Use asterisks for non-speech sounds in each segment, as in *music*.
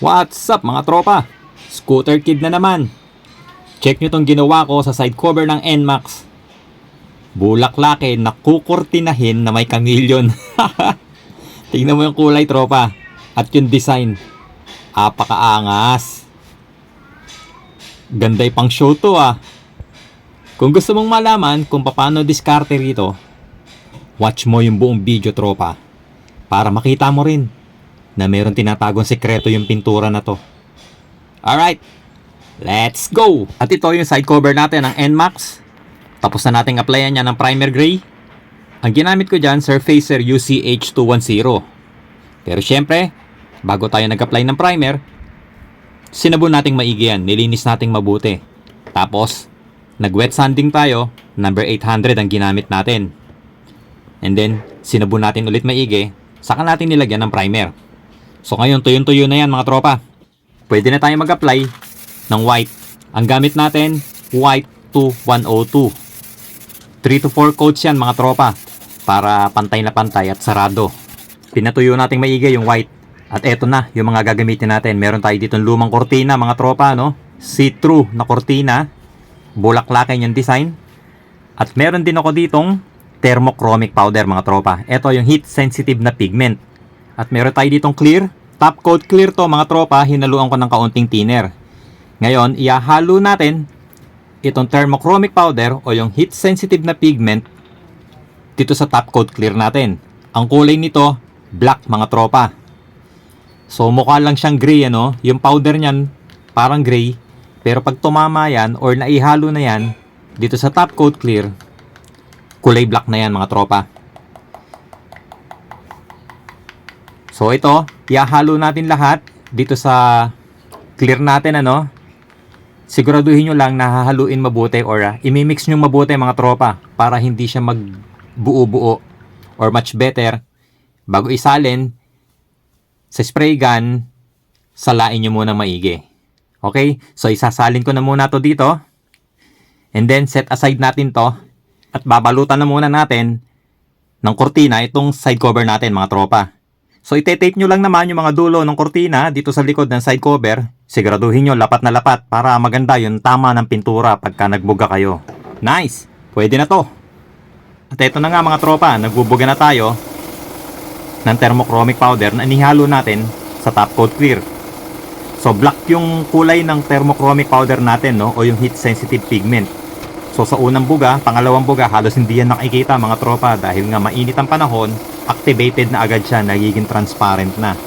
What's up mga tropa? Scooter Kid na naman. Check nyo tong ginawa ko sa side cover ng NMAX. Bulaklake na kukurtinahin na may chameleon. *laughs* Tingnan mo yung kulay tropa. At yung design. Apakaangas. Ganday pang show to ah. Kung gusto mong malaman kung paano diskarte rito, watch mo yung buong video tropa. Para makita mo rin na meron tinatagong sekreto yung pintura na to. Alright, let's go! At ito yung side cover natin ng NMAX. Tapos na nating applyan niya ng primer gray. Ang ginamit ko dyan, Surfacer UCH210. Pero syempre, bago tayo nag-apply ng primer, sinabon nating maigi yan, nilinis nating mabuti. Tapos, nag-wet sanding tayo, number 800 ang ginamit natin. And then, sinabon natin ulit maigi, saka natin nilagyan ng primer. So ngayon, tuyong-tuyo na yan mga tropa. Pwede na tayo mag-apply ng white. Ang gamit natin, white 2102. 3 to 4 coats yan mga tropa para pantay na pantay at sarado. Pinatuyo nating maigi yung white. At eto na, yung mga gagamitin natin. Meron tayo dito lumang kortina mga tropa, no? See-through na kortina. Bulaklakin yung design. At meron din ako ditong thermochromic powder mga tropa. Ito yung heat sensitive na pigment. At meron tayo ditong clear. Top coat clear to mga tropa. Hinaluan ko ng kaunting thinner. Ngayon, ihahalo natin itong thermochromic powder o yung heat sensitive na pigment dito sa top coat clear natin. Ang kulay nito, black mga tropa. So mukha lang siyang gray ano, yung powder niyan parang gray. Pero pag tumama yan or naihalo na yan dito sa top coat clear, kulay black na yan mga tropa. So ito, ihahalo natin lahat dito sa clear natin ano. Siguraduhin nyo lang na hahaluin mabuti or uh, imimix nyo mabuti mga tropa para hindi siya magbuo-buo or much better bago isalin sa spray gun salain nyo muna maigi. Okay? So isasalin ko na muna to dito and then set aside natin to at babalutan na muna natin ng kortina itong side cover natin mga tropa. So ite-tape nyo lang naman yung mga dulo ng kortina dito sa likod ng side cover. Siguraduhin nyo lapat na lapat para maganda yung tama ng pintura pagka nagbuga kayo. Nice! Pwede na to. At ito na nga mga tropa, nagbubuga na tayo ng thermochromic powder na inihalo natin sa top coat clear. So black yung kulay ng thermochromic powder natin no o yung heat sensitive pigment. So sa unang buga, pangalawang buga, halos hindi yan nakikita mga tropa dahil nga mainit ang panahon, activated na agad siya, nagiging transparent na.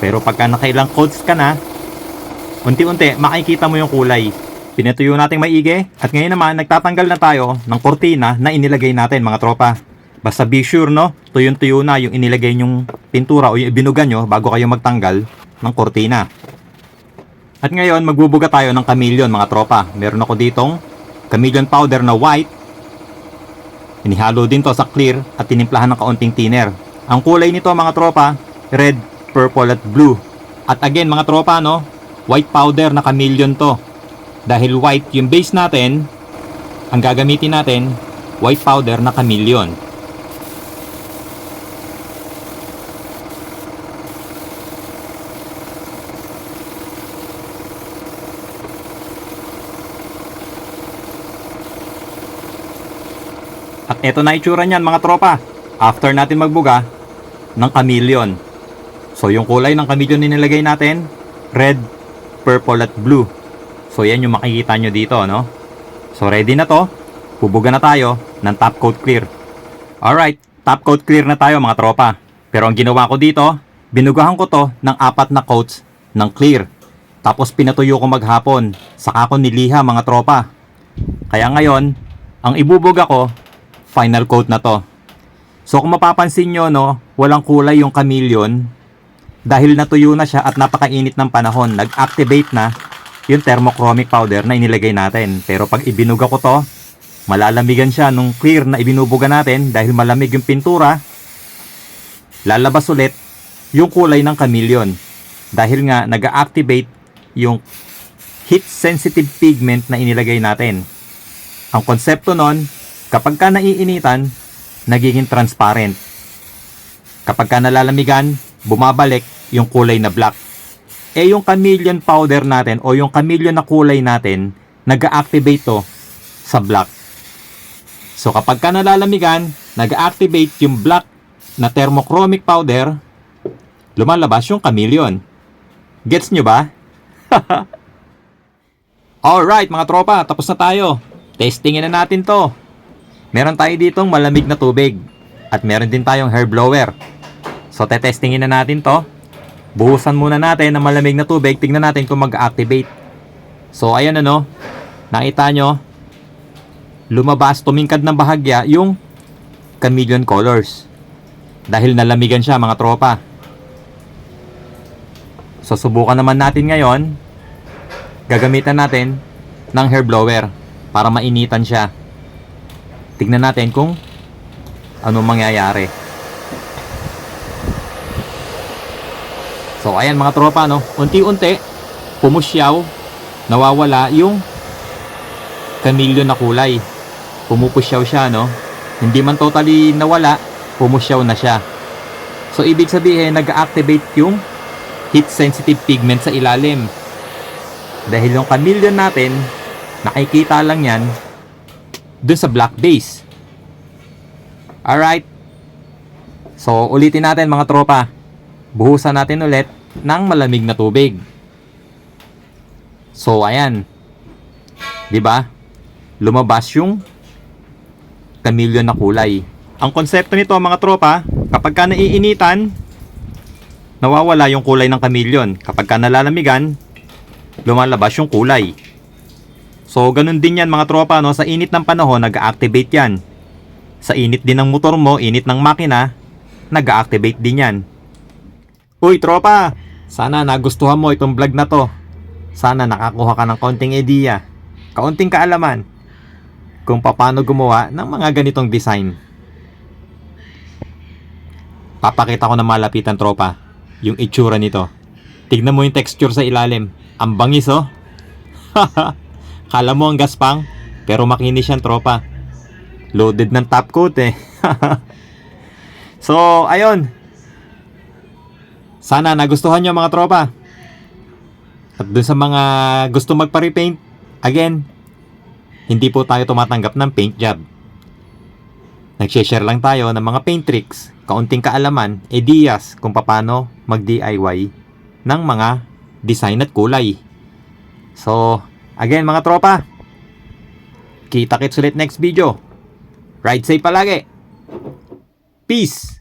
Pero pagka nakailang coats ka na, unti-unti makikita mo yung kulay. Pinatuyo natin maigi at ngayon naman nagtatanggal na tayo ng kortina na inilagay natin mga tropa. Basta be sure no, tuyong-tuyo na yung inilagay nyong pintura o yung ibinuga nyo bago kayo magtanggal ng kortina. At ngayon magbubuga tayo ng chameleon mga tropa. Meron ako ditong chameleon powder na white. Inihalo din to sa clear at tinimplahan ng kaunting thinner. Ang kulay nito mga tropa, red, purple at blue. At again mga tropa no, white powder na chameleon to. Dahil white yung base natin, ang gagamitin natin, white powder na chameleon. At eto na itsura niyan mga tropa. After natin magbuga ng chameleon. So yung kulay ng chameleon nilagay natin, red, purple at blue. So yan yung makikita nyo dito, no? So ready na to. Bubuga na tayo ng top coat clear. Alright, top coat clear na tayo mga tropa. Pero ang ginawa ko dito, binugahan ko to ng apat na coats ng clear. Tapos pinatuyo ko maghapon. Saka ko niliha mga tropa. Kaya ngayon, ang ibubuga ko, final coat na to. So kung mapapansin nyo, no, walang kulay yung chameleon dahil natuyo na siya at napakainit ng panahon, nag-activate na yung thermochromic powder na inilagay natin. Pero pag ibinuga ko to, malalamigan siya nung clear na ibinubuga natin dahil malamig yung pintura, lalabas ulit yung kulay ng chameleon. Dahil nga nag-activate yung heat sensitive pigment na inilagay natin. Ang konsepto nun, kapag ka naiinitan, nagiging transparent. Kapag ka nalalamigan, bumabalik yung kulay na black. eh yung chameleon powder natin o yung chameleon na kulay natin, nag-activate to sa black. So kapag ka nalalamigan, nag-activate yung black na thermochromic powder, lumalabas yung chameleon. Gets nyo ba? *laughs* Alright mga tropa, tapos na tayo. Testingin na natin to. Meron tayo ditong malamig na tubig. At meron din tayong hair blower. So tetestingin na natin to. Buhusan muna natin ng malamig na tubig. Tingnan natin kung mag-activate. So ayan ano. Nakita nyo. Lumabas, tumingkad ng bahagya yung chameleon colors. Dahil nalamigan siya mga tropa. So subukan naman natin ngayon. Gagamitan natin ng hair blower para mainitan siya. Tignan natin kung anong mangyayari. So ayan mga tropa no, unti-unti pumusyaw, nawawala yung chameleon na kulay. Pumupusyaw siya no. Hindi man totally nawala, pumusyaw na siya. So ibig sabihin nag-activate yung heat sensitive pigment sa ilalim. Dahil yung chameleon natin, nakikita lang yan dun sa black base. Alright. So, ulitin natin mga tropa. Buhusan natin ulit ng malamig na tubig. So, ayan. 'Di ba? Lumabas yung chameleon na kulay. Ang konsepto nito mga tropa, kapag ka naiinitan, nawawala yung kulay ng chameleon. Kapag ka nalalamigan, lumalabas yung kulay. So, ganun din yan mga tropa, no? Sa init ng panahon, nag-activate yan. Sa init din ng motor mo, init ng makina, nag-activate din yan. Uy, tropa! Sana nagustuhan mo itong vlog na to. Sana nakakuha ka ng konting idea, kaunting kaalaman, kung paano gumawa ng mga ganitong design. Papakita ko na malapitan tropa, yung itsura nito. Tignan mo yung texture sa ilalim. Ang bangis oh. *laughs* Kala mo ang gaspang, pero makinis yan tropa. Loaded ng top coat eh. *laughs* so, ayun. Sana nagustuhan nyo mga tropa. At dun sa mga gusto magpa-repaint, again, hindi po tayo tumatanggap ng paint job. Nag-share lang tayo ng mga paint tricks, kaunting kaalaman, ideas kung paano mag-DIY ng mga design at kulay. So, again mga tropa, kita kits ulit next video. Ride safe palagi. Peace!